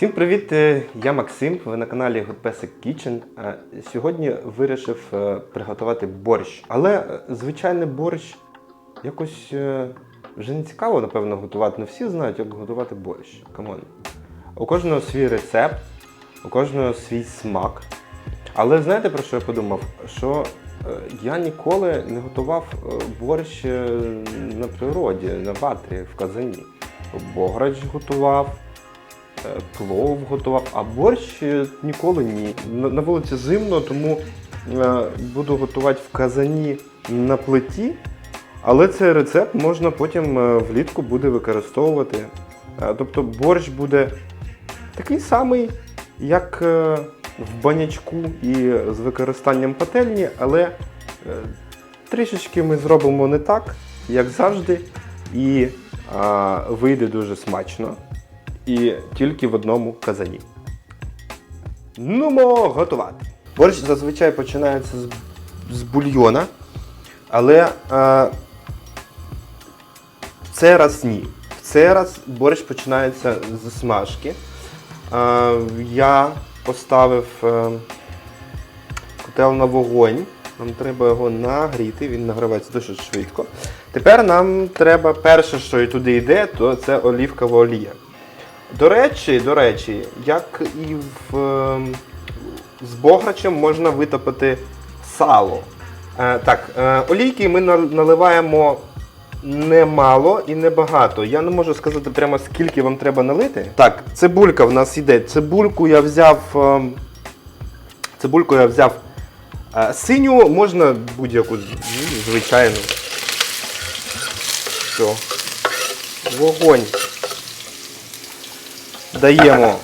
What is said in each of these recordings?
Всім привіт! е, Я Максим. Ви на каналі Good Basic Kitchen. Е, Сьогодні вирішив е, приготувати борщ. Але звичайний борщ якось вже не цікаво, напевно, готувати. Не всі знають, як готувати борщ. Камон. У кожного свій рецепт, у кожного свій смак. Але знаєте про що я подумав? Що я ніколи не готував борщ на природі, на ватрі, в казані. Бограч готував, плов готував, а борщ е, ніколи ні. На, вулиці зимно, тому е, буду готувати в казані на плиті. Але цей рецепт можна потім е, влітку буде використовувати. Е, Тобто борщ буде такий самий, як е, в банячку і з використанням пательні, але е, трішечки ми зробимо не так, як завжди, і вийде дуже смачно. І тільки в одному казані. Нумо готувати. Борщ зазвичай починається з, з бульйона, але а, в цей раз ні. В цей раз борщ починається з смажки. Е, я поставив е, котел на вогонь. Нам треба його нагріти, він нагрівається дуже швидко. Тепер нам треба перше, що і туди йде, то це олівкова олія. До речі, до речі, як і в, е, з бограчем можна витопити сало. Е, так, е, олійки ми наливаємо немало і небагато. Я не можу сказати прямо скільки вам треба налити. Так, цибулька в нас йде. Цибульку я взяв. ем, Цибульку я взяв е, синю, можна будь-яку звичайну. Все. Вогонь. Даємо.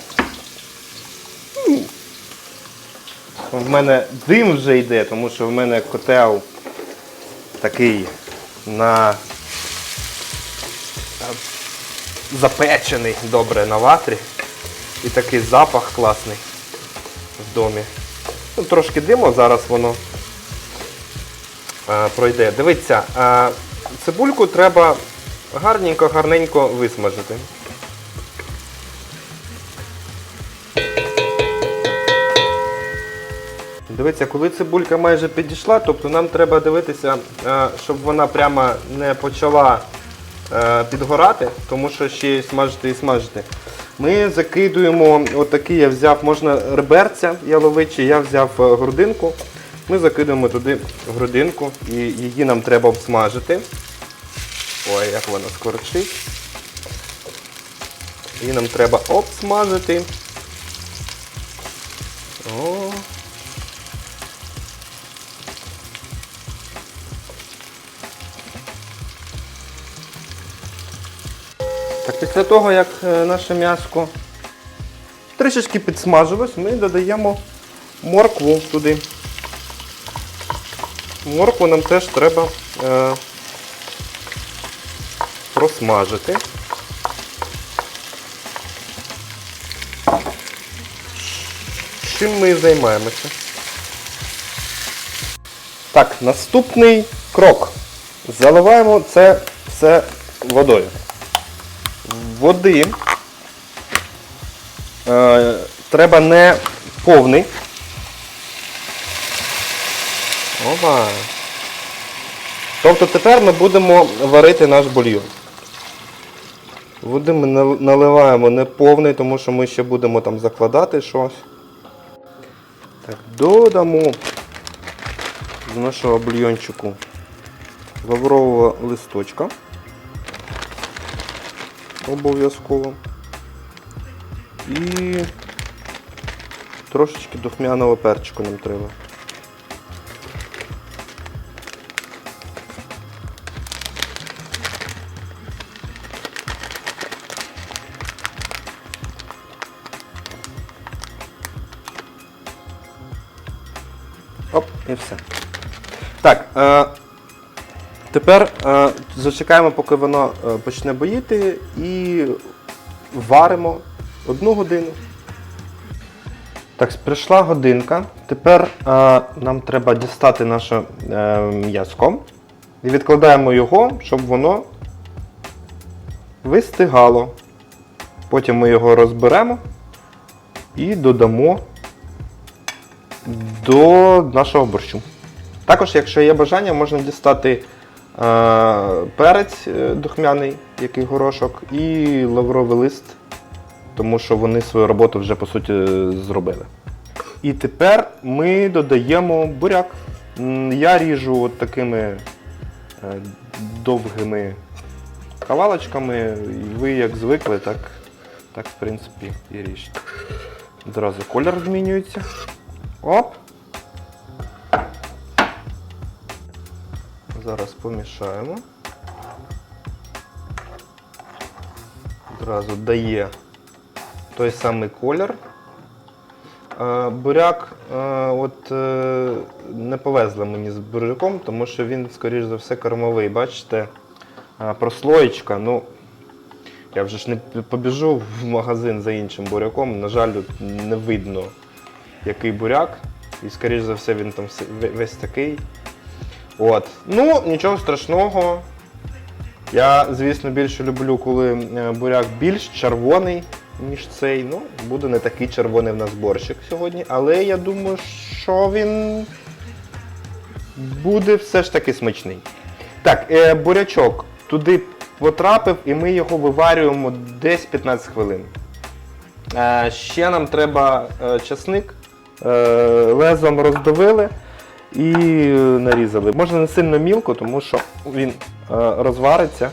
В мене дим вже йде, тому що в мене котел такий на е, запечений добре на ватрі. І такий запах класний в домі. Ну, трошки диму, зараз воно е, пройде. Дивіться, е, цибульку треба гарненько, гарненько висмажити. Дивіться, коли цибулька майже підійшла, тобто нам треба дивитися, е, щоб вона прямо не почала е, підгорати, тому що ще й смажити і смажити. Ми закидуємо, отакий я взяв, можна реберця яловичі, я взяв е, грудинку. Ми закидуємо туди грудинку і її нам треба обсмажити. Ой, як вона скорчить. Її нам треба обсмажити. О. після того, як е, наше м'яско трішечки підсмажилось, ми додаємо моркву туди. Моркву нам теж треба е, просмажити. Чим ми і займаємося? Так, наступний крок. Заливаємо це все водою води е, треба не повний. Ова. Тобто тепер ми будемо варити наш бульйон. Води ми наливаємо не повний, тому що ми ще будемо там закладати щось. Так, додамо до нашого бульйончику лаврового листочка обов'язково. І трошечки духмяного перчику нам треба. Оп, і все. Так, е, Тепер е, зачекаємо, поки воно е, почне боїти, і варимо одну годину. Так, прийшла годинка. Тепер е, нам треба дістати наше е, м'язко і відкладаємо його, щоб воно вистигало. Потім ми його розберемо і додамо до нашого борщу. Також, якщо є бажання, можна дістати перець е, духмяний, який горошок, і лавровий лист, тому що вони свою роботу вже по суті зробили. І тепер ми додаємо буряк. Я ріжу от такими е, довгими кавалочками, і ви як звикли, так, так в принципі і ріжете. Одразу колір змінюється. Оп. Зараз помішаємо. Одразу дає той самий колір. Буряк от, е, не повезли мені з буряком, тому що він, скоріш за все, кормовий. Бачите, прослоєчка. Ну, я вже ж не побіжу в магазин за іншим буряком. На жаль, не видно, який буряк. І, скоріш за все, він там весь такий. От. Ну, нічого страшного. Я, звісно, більше люблю, коли е, буряк більш червоний, ніж цей. Ну, буде не такий червоний в нас борщик сьогодні, але я думаю, що він буде все ж таки смачний. Так, е, бурячок туди потрапив і ми його виварюємо десь 15 хвилин. Е, ще нам треба часник. Лезом роздавили і е, нарізали. Можна не сильно мілко, тому що він е, розвариться.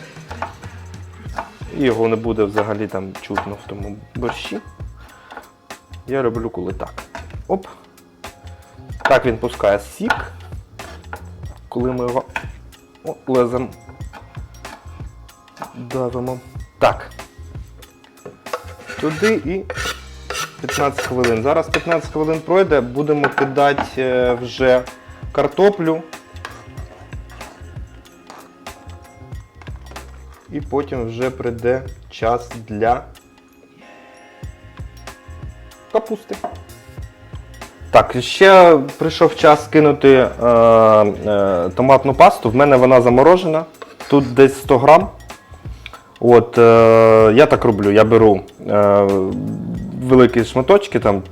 І його не буде взагалі там чутно в тому борщі. Я роблю коли так. Оп. Так він пускає сік. Коли ми його о, лезем давимо. Так. Туди і 15 хвилин. Зараз 15 хвилин пройде, будемо кидати е, вже картоплю. І потім вже прийде час для капусти. Так, ще прийшов час кинути е, е, томатну пасту. В мене вона заморожена. Тут десь 100 грам. От, е, я так роблю, я беру е, великі шматочки, там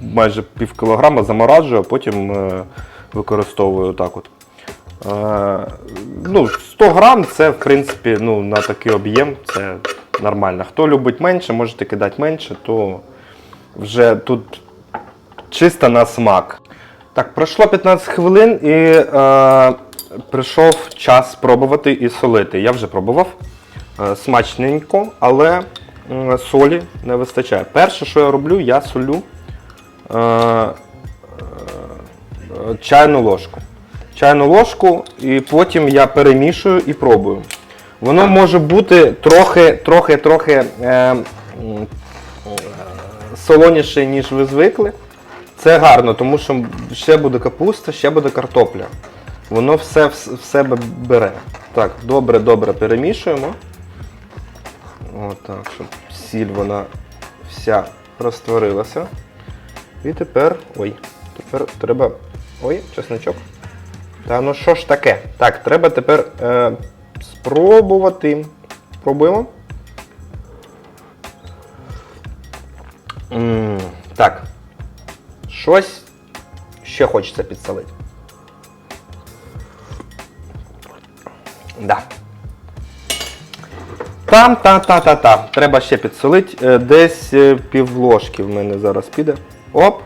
майже пів кілограма заморажую, а потім е, використовую так от. Е, ну, 100 грам це, в принципі, ну, на такий об'єм це нормально. Хто любить менше, можете кидати менше, то вже тут чисто на смак. Так, пройшло 15 хвилин і е, прийшов час спробувати і солити. Я вже пробував. Е, смачненько, але м, солі не вистачає. Перше, що я роблю, я солю е, е, чайну ложку. Чайну ложку, і потім я перемішую і пробую. Воно може бути трохи, трохи, трохи е, е, солоніше, ніж ви звикли. Це гарно, тому що ще буде капуста, ще буде картопля. Воно все в, себе бере. Так, добре, добре перемішуємо. Отак, щоб сіль вона вся розтворилася. І тепер. Ой, тепер треба. Ой, чесночок. Та ну що ж таке? Так, треба тепер е, спробувати. Пробуємо. м так. Щось ще хочеться підсолити. Да. Там, та, та, та, та. Треба ще підсолити. Е, Десь е, пів ложки в мене зараз піде. Оп.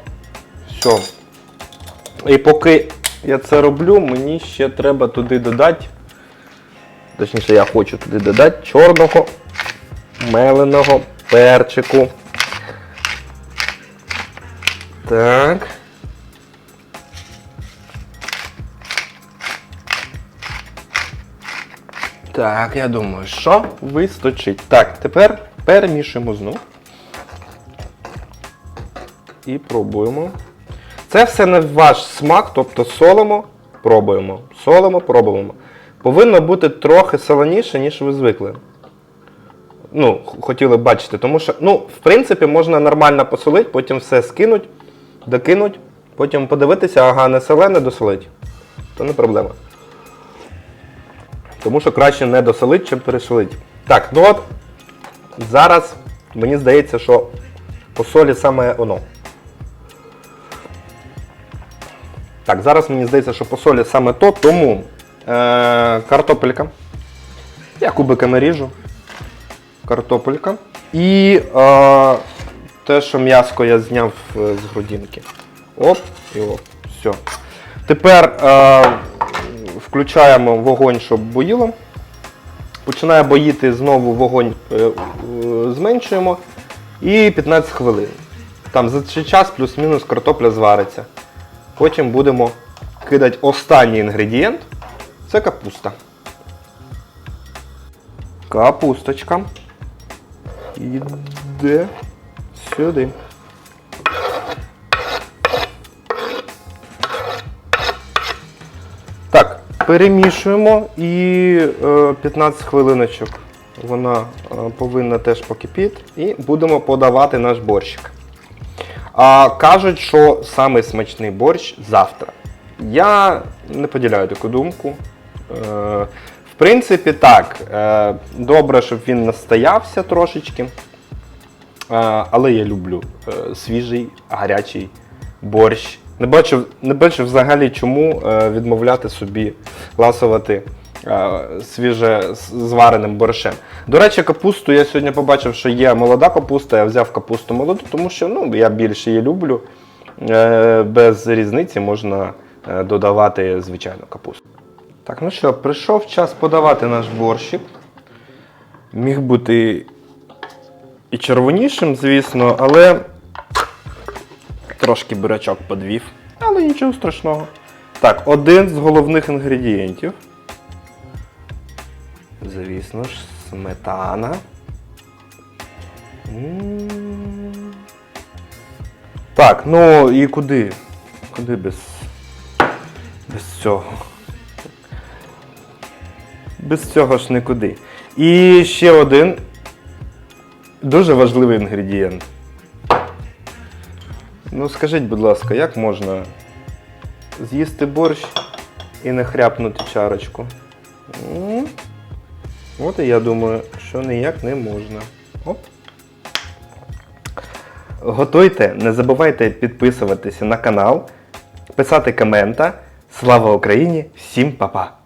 Все. І поки я це роблю, мені ще треба туди додати. Точніше, я хочу туди додати чорного меленого перчику. Так. Так, я думаю, що вистачить. Так, тепер перемішуємо знов. І пробуємо. Це все на ваш смак, тобто солимо, пробуємо. Солимо, пробуємо. Повинно бути трохи солоніше, ніж ви звикли. Ну, хотіли б бачити, тому що, ну, в принципі, можна нормально посолити, потім все скинуть, докинуть, потім подивитися, ага, не солене, досолить. То не проблема. Тому що краще не досолить, чим пересолить. Так, ну от зараз мені здається, що По солі саме воно. Так, зараз мені здається, що по солі саме то, тому е, картопелька. Я кубиками ріжу. Картопелька. І е, те, що м'яско я зняв е, з грудинки. Оп, і оп. Все. Тепер е, включаємо вогонь, щоб боїло. Починає боїти знову вогонь е, е, зменшуємо. І 15 хвилин. Там за цей час плюс-мінус картопля звариться. Потім будемо кидати останній інгредієнт. Це капуста. Капусточка. Іде сюди. Так, перемішуємо і е, 15 хвилиночок вона е, повинна теж покипіти. І будемо подавати наш борщик. А кажуть, що самий смачний борщ завтра. Я не поділяю таку думку. Е, в принципі, так, е, добре, щоб він настоявся трошечки. Е, але я люблю свіжий, гарячий борщ. Не бачу, не бачу взагалі, чому відмовляти собі ласувати свіже звареним борщем. До речі, капусту я сьогодні побачив, що є молода капуста, я взяв капусту молоду, тому що ну, я більше її люблю. Е, без різниці можна е, додавати звичайну капусту. Так, ну що, прийшов час подавати наш борщик. Міг бути і червонішим, звісно, але трошки бурячок подвів. Але нічого страшного. Так, один з головних інгредієнтів. Звісно ж, сметана. М. Так, ну і куди? Куди без, без цього? Без цього ж нікуди. І ще один дуже важливий інгредієнт. Ну скажіть, будь ласка, як можна з'їсти борщ і не хряпнути чарочку? М? От і я думаю, що ніяк не можна. Оп. Готуйте, не забувайте підписуватися на канал, писати комента. Слава Україні! Всім па-па!